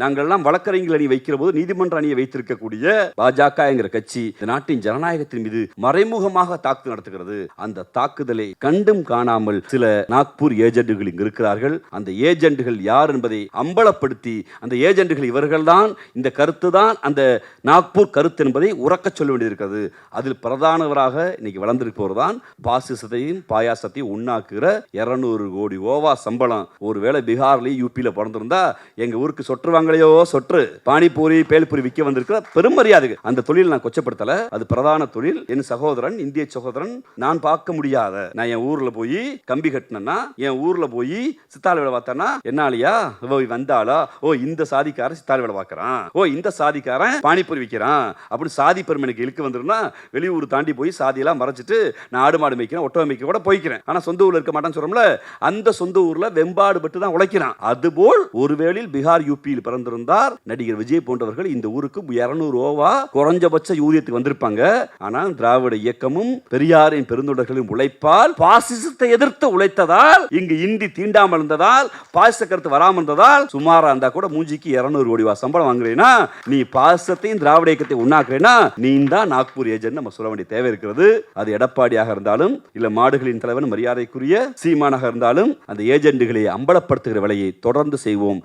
நாங்கள்லாம் வழக்கறிஞர்கள் அணி வைக்கிற போது நீதிமன்ற அணியை வைத்திருக்கக்கூடிய பாஜக என்கிற கட்சி இந்த நாட்டின் ஜனநாயகத்தின் மீது மறைமுகமாக தாக்கு நடத்துகிறது. அந்த தாக்குதலை கண்டும் காணாமல் சில நாக்பூர் ஏஜென்ட்டுகள் இங்கு இருக்கிறார்கள். அந்த ஏஜென்ட்டுகள் யார் என்பதை அம்பலப்படுத்தி அந்த ஏஜென்ட்டுகள் இவர்கள்தான் இந்த கருத்து தான் அந்த நாக்பூர் கருத்து என்பதை உறக்க சொல்ல வேண்டியிருக்கிறது. அதில் பிரதானவராக இன்னைக்கு வளர்ந்திருப்பவர் தான் பாசிசத்தையும் பாயாசத்தையும் உண்ணாக்குகிற இருநூறு கோடி ஓவா சம்பளம். ஒருவேளை பீகார்லேயும் யூபியில் பிறந்திருந்தா எங்கள் ஊருக்கு சொற்றுவாங்க வாங்கலையோ சொற்று பானிபூரி பேல்பூரி விற்க வந்திருக்கிற பெருமரியாதை அந்த தொழில் நான் கொச்சப்படுத்தல. அது பிரதான தொழில். என் சகோதரன் இந்திய சகோதரன் நான் பார்க்க முடியாத. நான் என் ஊர்ல போய் கம்பி கட்டினேன்னா என் ஊர்ல போய் சித்தாள் வேலை பார்த்தேன்னா என்னாலயா? ஓ வந்தாளா? ஓ இந்த சாதிக்காரன் சித்தாள் வேலை பார்க்கறான். ஓ இந்த சாதிக்காரன் பானிபூரி விற்கிறான். அப்படின்னு சாதி பெருமனுக்கு இழுக்கு வந்துருன்னா வெளியூர் தாண்டி போய் சாதியெல்லாம் மறைச்சிட்டு நான் ஆடு மாடு மேய்க்கிறேன் ஒட்டகம் மேய்க்க கூட போய்க்கிறேன். ஆனா சொந்த ஊர்ல இருக்க மாட்டேன்னு சொல்றோம்ல அந்த சொந்த ஊர்ல வெம்பாடு பட்டு தான் உழைக்கிறான். அதுபோல் ஒருவேளில் பீகார் யூபியில் பிறந்திருந்தார். நடிகர் விஜய் போன்றவர்கள் இந்த ஊருக்கு இருநூறு ரூபா குறைஞ்சபட்ச ஊதியத்துக்கு வந்திருப்பாங்க. ஆனால் திராவிட இயக்கமும் பெரியாரின் பெருந்தொடர்களின் உழைப்பால் பாசிசத்தை எதிர்த்து உழைத்ததால் இங்கு இந்தி தீண்டாமல் இருந்ததால் பாசிச கருத்து வராமல் இருந்ததால் சுமாரா இருந்தா கூட மூஞ்சிக்கு இருநூறு கோடி ரூபா சம்பளம் வாங்குறேன்னா நீ பாசத்தையும் திராவிட இயக்கத்தை உண்ணாக்குறேன்னா நீ தான் நாக்பூர் ஏஜென்ட் நம்ம சொல்ல வேண்டிய தேவை இருக்கிறது. அது எடப்பாடியாக இருந்தாலும் இல்ல மாடுகளின் தலைவன் மரியாதைக்குரிய சீமானாக இருந்தாலும் அந்த ஏஜென்ட்டுகளை அம்பலப்படுத்துகிற வேலையை தொடர்ந்து செய்வோம்.